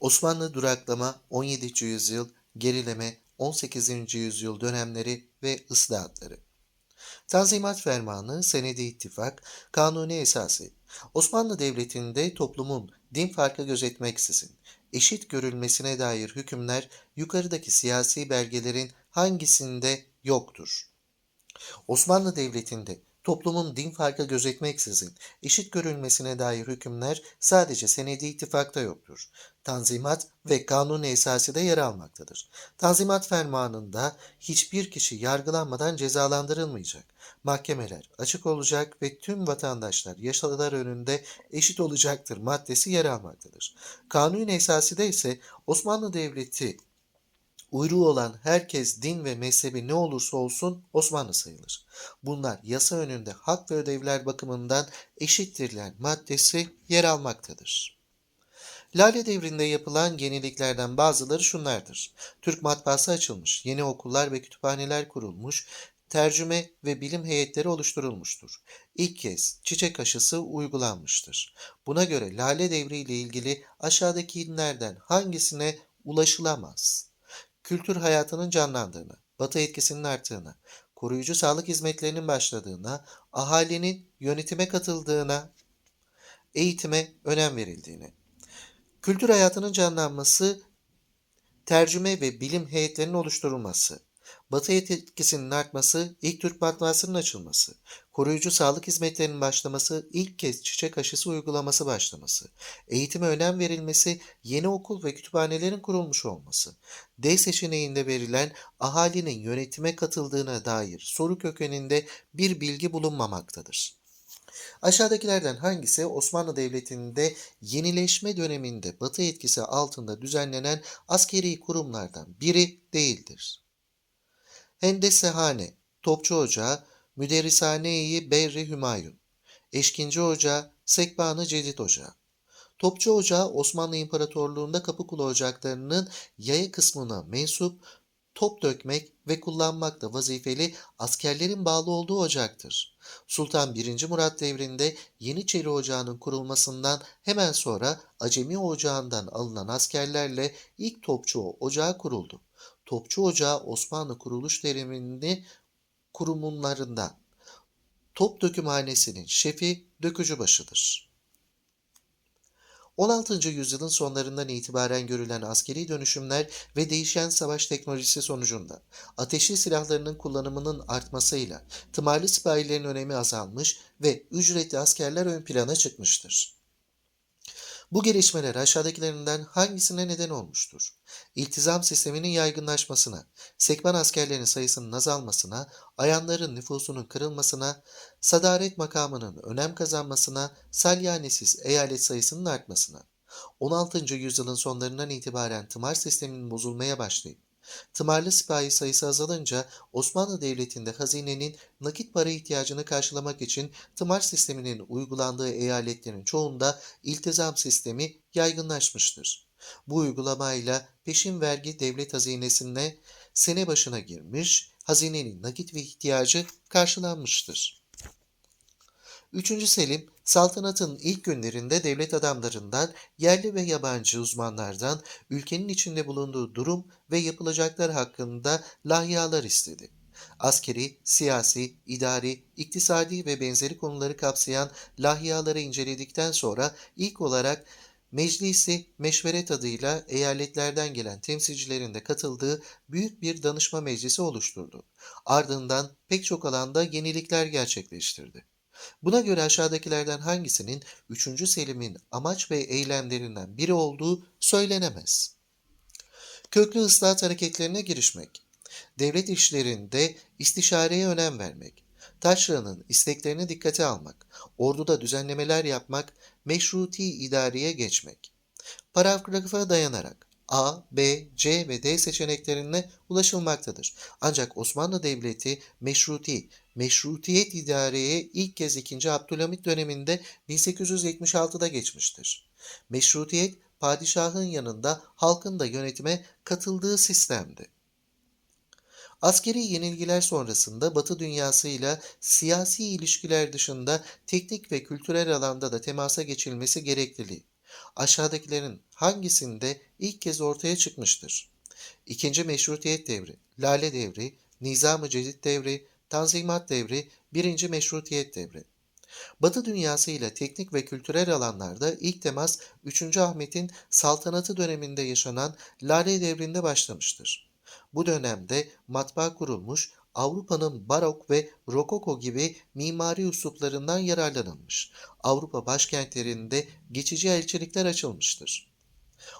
Osmanlı duraklama 17. yüzyıl, gerileme 18. yüzyıl dönemleri ve ıslahatları. Tanzimat Fermanı, Senedi İttifak, Kanuni Esası. Osmanlı Devleti'nde toplumun din farkı gözetmeksizin eşit görülmesine dair hükümler yukarıdaki siyasi belgelerin hangisinde yoktur? Osmanlı Devleti'nde toplumun din farkı gözetmeksizin eşit görülmesine dair hükümler sadece Senedi İttifak'ta yoktur. Tanzimat ve Kanun-i Esasi'de yer almaktadır. Tanzimat fermanında hiçbir kişi yargılanmadan cezalandırılmayacak. Mahkemeler açık olacak ve tüm vatandaşlar yasalar önünde eşit olacaktır maddesi yer almaktadır. Kanun-i Esasi'de ise Osmanlı Devleti Uyruğu olan herkes din ve mezhebi ne olursa olsun Osmanlı sayılır. Bunlar yasa önünde hak ve ödevler bakımından eşittirler maddesi yer almaktadır. Lale devrinde yapılan yeniliklerden bazıları şunlardır. Türk matbaası açılmış, yeni okullar ve kütüphaneler kurulmuş, tercüme ve bilim heyetleri oluşturulmuştur. İlk kez çiçek aşısı uygulanmıştır. Buna göre Lale Devri ile ilgili aşağıdaki ilimlerden hangisine ulaşılamaz? Kültür hayatının canlandığını, batı etkisinin arttığını, koruyucu sağlık hizmetlerinin başladığına, ahalinin yönetime katıldığına, eğitime önem verildiğini. Kültür hayatının canlanması, tercüme ve bilim heyetlerinin oluşturulması, Batı etkisinin artması, ilk Türk matbaasının açılması, koruyucu sağlık hizmetlerinin başlaması, ilk kez çiçek aşısı uygulaması başlaması, eğitime önem verilmesi, yeni okul ve kütüphanelerin kurulmuş olması, D seçeneğinde verilen ahalinin yönetime katıldığına dair soru kökeninde bir bilgi bulunmamaktadır. Aşağıdakilerden hangisi Osmanlı Devleti'nde yenileşme döneminde Batı etkisi altında düzenlenen askeri kurumlardan biri değildir? Hendesehane, Topçu Ocağı, Müderrisane-i Berri Hümayun, Eşkinci Ocağı, Sekbanı Cedid Ocağı. Topçu Ocağı Osmanlı İmparatorluğu'nda Kapıkulu Ocakları'nın yaya kısmına mensup top dökmek ve kullanmakta vazifeli askerlerin bağlı olduğu ocaktır. Sultan 1. Murat devrinde Yeniçeri Ocağı'nın kurulmasından hemen sonra Acemi Ocağı'ndan alınan askerlerle ilk Topçu Ocağı kuruldu. Topçu Ocağı Osmanlı kuruluş döneminde kurumunlarından. Top dökümhanesinin şefi dökücübaşıdır. 16. yüzyılın sonlarından itibaren görülen askeri dönüşümler ve değişen savaş teknolojisi sonucunda ateşli silahlarının kullanımının artmasıyla tımarlı sipahilerin önemi azalmış ve ücretli askerler ön plana çıkmıştır. Bu gelişmeler aşağıdakilerinden hangisine neden olmuştur? İltizam sisteminin yaygınlaşmasına, sekban askerlerin sayısının azalmasına, ayanların nüfusunun kırılmasına, sadaret makamının önem kazanmasına, salyanesiz eyalet sayısının artmasına. 16. yüzyılın sonlarından itibaren tımar sisteminin bozulmaya başlayıp Tımarlı sipahi sayısı azalınca Osmanlı Devleti'nde hazinenin nakit para ihtiyacını karşılamak için tımar sisteminin uygulandığı eyaletlerin çoğunda iltizam sistemi yaygınlaşmıştır. Bu uygulamayla peşin vergi devlet hazinesine sene başına girmiş, hazinenin nakit ve ihtiyacı karşılanmıştır. 3. Selim, saltanatın ilk günlerinde devlet adamlarından, yerli ve yabancı uzmanlardan ülkenin içinde bulunduğu durum ve yapılacaklar hakkında lahyalar istedi. Askeri, siyasi, idari, iktisadi ve benzeri konuları kapsayan lahyaları inceledikten sonra ilk olarak Meclisi Meşveret adıyla eyaletlerden gelen temsilcilerin de katıldığı büyük bir danışma meclisi oluşturdu. Ardından pek çok alanda yenilikler gerçekleştirdi. Buna göre aşağıdakilerden hangisinin 3. Selim'in amaç ve eylemlerinden biri olduğu söylenemez. Köklü ıslahat hareketlerine girişmek, devlet işlerinde istişareye önem vermek, taşra'nın isteklerini dikkate almak, orduda düzenlemeler yapmak, meşruti idareye geçmek. Paragrafa dayanarak A, B, C ve D seçeneklerine ulaşılmaktadır. Ancak Osmanlı Devleti meşruti, meşrutiyet idareye ilk kez 2. Abdülhamit döneminde 1876'da geçmiştir. Meşrutiyet, padişahın yanında halkın da yönetime katıldığı sistemdi. Askeri yenilgiler sonrasında Batı dünyasıyla siyasi ilişkiler dışında teknik ve kültürel alanda da temasa geçilmesi gerekliliği aşağıdakilerin hangisinde ilk kez ortaya çıkmıştır? İkinci Meşrutiyet Devri, Lale Devri, Nizam-ı Cedid Devri, Tanzimat Devri, Birinci Meşrutiyet Devri. Batı dünyası ile teknik ve kültürel alanlarda ilk temas 3. Ahmet'in saltanatı döneminde yaşanan Lale Devri'nde başlamıştır. Bu dönemde matbaa kurulmuş, Avrupa'nın barok ve rokoko gibi mimari usluplarından yararlanılmış. Avrupa başkentlerinde geçici elçilikler açılmıştır.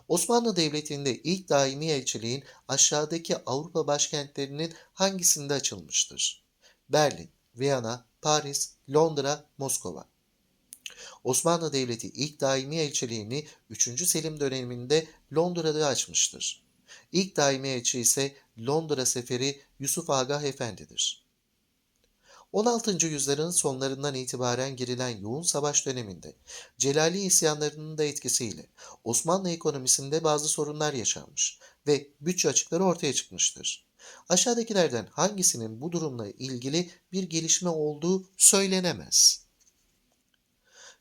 Osmanlı Devleti'nde ilk daimi elçiliğin aşağıdaki Avrupa başkentlerinin hangisinde açılmıştır? Berlin, Viyana, Paris, Londra, Moskova. Osmanlı Devleti ilk daimi elçiliğini 3. Selim döneminde Londra'da açmıştır. İlk daimi elçi ise Londra seferi Yusuf Agah Efendi'dir. 16. yüzyılın sonlarından itibaren girilen yoğun savaş döneminde Celali isyanlarının da etkisiyle Osmanlı ekonomisinde bazı sorunlar yaşanmış ve bütçe açıkları ortaya çıkmıştır. Aşağıdakilerden hangisinin bu durumla ilgili bir gelişme olduğu söylenemez.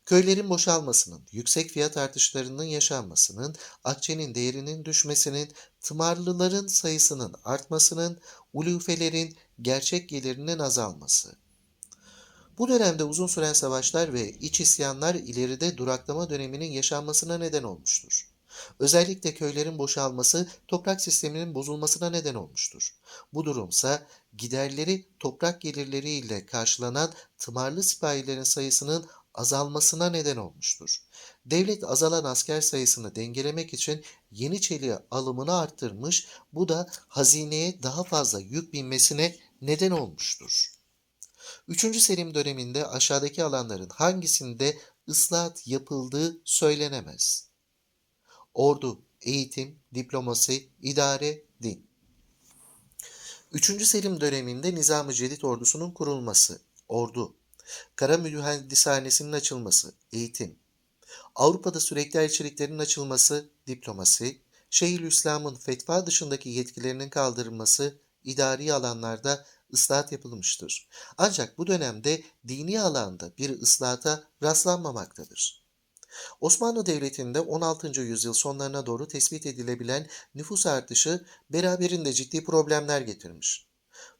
Köylerin boşalmasının, yüksek fiyat artışlarının yaşanmasının, akçenin değerinin düşmesinin, tımarlıların sayısının artmasının, ulufelerin gerçek gelirinin azalması. Bu dönemde uzun süren savaşlar ve iç isyanlar ileride duraklama döneminin yaşanmasına neden olmuştur. Özellikle köylerin boşalması toprak sisteminin bozulmasına neden olmuştur. Bu durumsa giderleri toprak gelirleri ile karşılanan tımarlı sipahilerin sayısının azalmasına neden olmuştur. Devlet azalan asker sayısını dengelemek için Yeniçeri alımını arttırmış, bu da hazineye daha fazla yük binmesine neden olmuştur. 3. Selim döneminde aşağıdaki alanların hangisinde ıslahat yapıldığı söylenemez. Ordu, eğitim, diplomasi, idare, din. 3. Selim döneminde Nizam-ı Cedid ordusunun kurulması, ordu, kara mühendishanesinin açılması, eğitim, Avrupa'da sürekli elçiliklerin açılması, diplomasi, Şeyhülislam'ın fetva dışındaki yetkilerinin kaldırılması, idari alanlarda ıslahat yapılmıştır. Ancak bu dönemde dini alanda bir ıslahata rastlanmamaktadır. Osmanlı Devleti'nde 16. yüzyıl sonlarına doğru tespit edilebilen nüfus artışı beraberinde ciddi problemler getirmiş.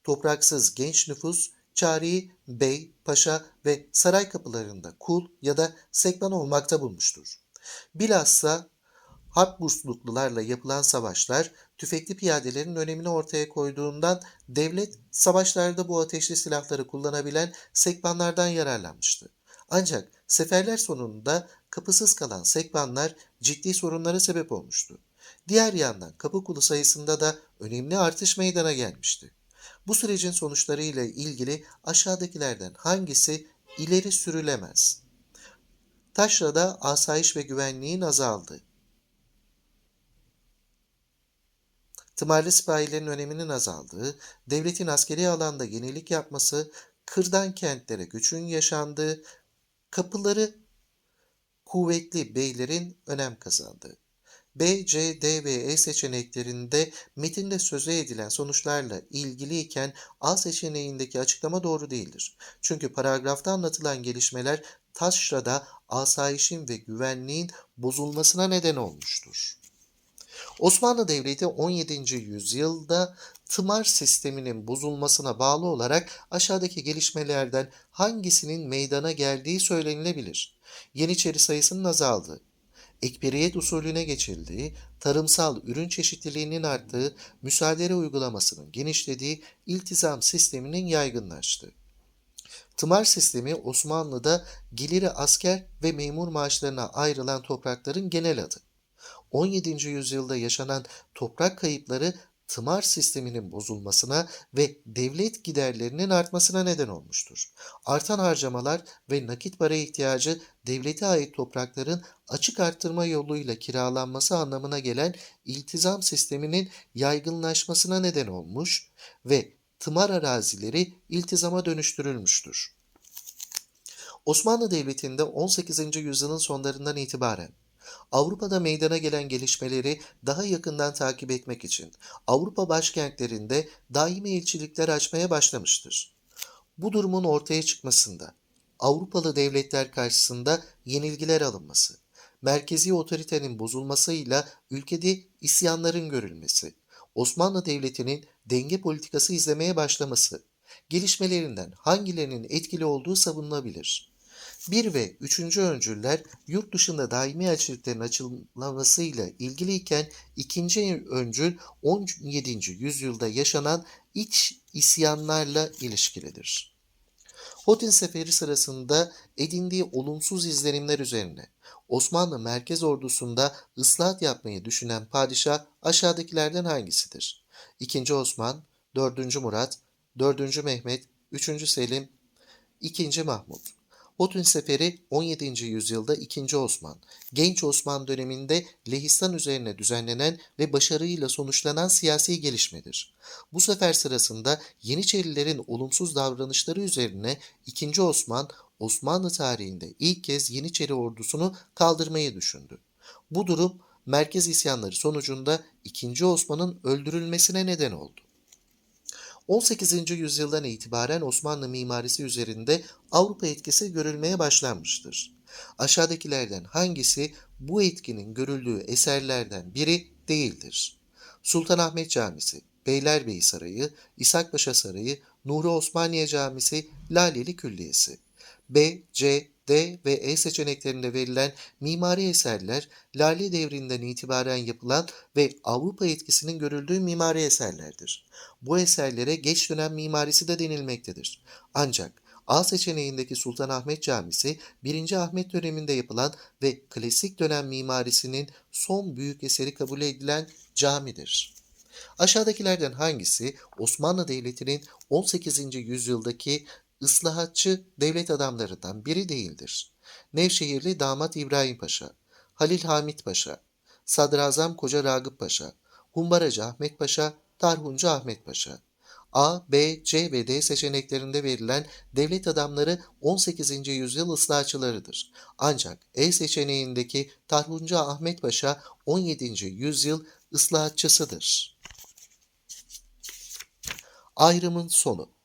Topraksız genç nüfus çareyi bey, paşa ve saray kapılarında kul ya da sekban olmakta bulmuştur. Bilhassa Habsburglularla yapılan savaşlar tüfekli piyadelerin önemini ortaya koyduğundan devlet savaşlarda bu ateşli silahları kullanabilen sekbanlardan yararlanmıştı. Ancak seferler sonunda kapısız kalan sekbanlar ciddi sorunlara sebep olmuştu. Diğer yandan kapı kulu sayısında da önemli artış meydana gelmişti. Bu sürecin sonuçları ile ilgili aşağıdakilerden hangisi ileri sürülemez? Taşra'da asayiş ve güvenliğin azaldı. Tımarlı sipahilerin öneminin azaldığı, devletin askeri alanda yenilik yapması, kırdan kentlere göçün yaşandığı, kapıları kuvvetli beylerin önem kazandığı. B, C, D ve E seçeneklerinde metinde söze edilen sonuçlarla ilgiliyken A seçeneğindeki açıklama doğru değildir. Çünkü paragrafta anlatılan gelişmeler taşrada asayişin ve güvenliğin bozulmasına neden olmuştur. Osmanlı Devleti 17. yüzyılda tımar sisteminin bozulmasına bağlı olarak aşağıdaki gelişmelerden hangisinin meydana geldiği söylenilebilir. Yeniçeri sayısının azaldığı, ekberiyet usulüne geçildiği, tarımsal ürün çeşitliliğinin arttığı, müsaadele uygulamasının genişlediği, iltizam sisteminin yaygınlaştığı. Tımar sistemi Osmanlı'da geliri asker ve memur maaşlarına ayrılan toprakların genel adı. 17. yüzyılda yaşanan toprak kayıpları tımar sisteminin bozulmasına ve devlet giderlerinin artmasına neden olmuştur. Artan harcamalar ve nakit para ihtiyacı devlete ait toprakların açık arttırma yoluyla kiralanması anlamına gelen iltizam sisteminin yaygınlaşmasına neden olmuş ve tımar arazileri iltizama dönüştürülmüştür. Osmanlı Devleti'nde 18. yüzyılın sonlarından itibaren Avrupa'da meydana gelen gelişmeleri daha yakından takip etmek için Avrupa başkentlerinde daimi elçilikler açmaya başlamıştır. Bu durumun ortaya çıkmasında Avrupalı devletler karşısında yenilgiler alınması, merkezi otoritenin bozulmasıyla ülkede isyanların görülmesi, Osmanlı Devleti'nin denge politikası izlemeye başlaması, gelişmelerinden hangilerinin etkili olduğu savunulabilir. 1 ve 3. öncüller yurt dışında daimi elçiliklerin açılmasıyla ilgiliyken ikinci öncül 17. yüzyılda yaşanan iç isyanlarla ilişkilidir. Hotin Seferi sırasında edindiği olumsuz izlenimler üzerine Osmanlı merkez ordusunda ıslahat yapmayı düşünen padişah aşağıdakilerden hangisidir? 2. Osman, 4. Murat, 4. Mehmet, 3. Selim, 2. Mahmut. Hotin Seferi 17. yüzyılda 2. Osman, Genç Osman döneminde Lehistan üzerine düzenlenen ve başarıyla sonuçlanan siyasi gelişmedir. Bu sefer sırasında Yeniçerilerin olumsuz davranışları üzerine 2. Osman, Osmanlı tarihinde ilk kez Yeniçeri ordusunu kaldırmayı düşündü. Bu durum merkez isyanları sonucunda 2. Osman'ın öldürülmesine neden oldu. 18. yüzyıldan itibaren Osmanlı mimarisi üzerinde Avrupa etkisi görülmeye başlanmıştır. Aşağıdakilerden hangisi bu etkinin görüldüğü eserlerden biri değildir? Sultanahmet Camisi, Beylerbeyi Sarayı, İshakpaşa Sarayı, Nuri Osmaniye Camisi, Laleli Külliyesi. B, C, D ve E seçeneklerinde verilen mimari eserler Lale devrinden itibaren yapılan ve Avrupa etkisinin görüldüğü mimari eserlerdir. Bu eserlere geç dönem mimarisi de denilmektedir. Ancak A seçeneğindeki Sultanahmet Camisi 1. Ahmet döneminde yapılan ve klasik dönem mimarisinin son büyük eseri kabul edilen camidir. Aşağıdakilerden hangisi Osmanlı Devleti'nin 18. yüzyıldaki ıslahatçı devlet adamlarından biri değildir. Nevşehirli damat İbrahim Paşa, Halil Hamit Paşa, Sadrazam Koca Ragıp Paşa, Humbaracı Ahmet Paşa, Tarhuncu Ahmet Paşa. A, B, C ve D seçeneklerinde verilen devlet adamları 18. yüzyıl ıslahatçılarıdır. Ancak E seçeneğindeki Tarhuncu Ahmet Paşa 17. yüzyıl ıslahatçısıdır. Ayrımın sonu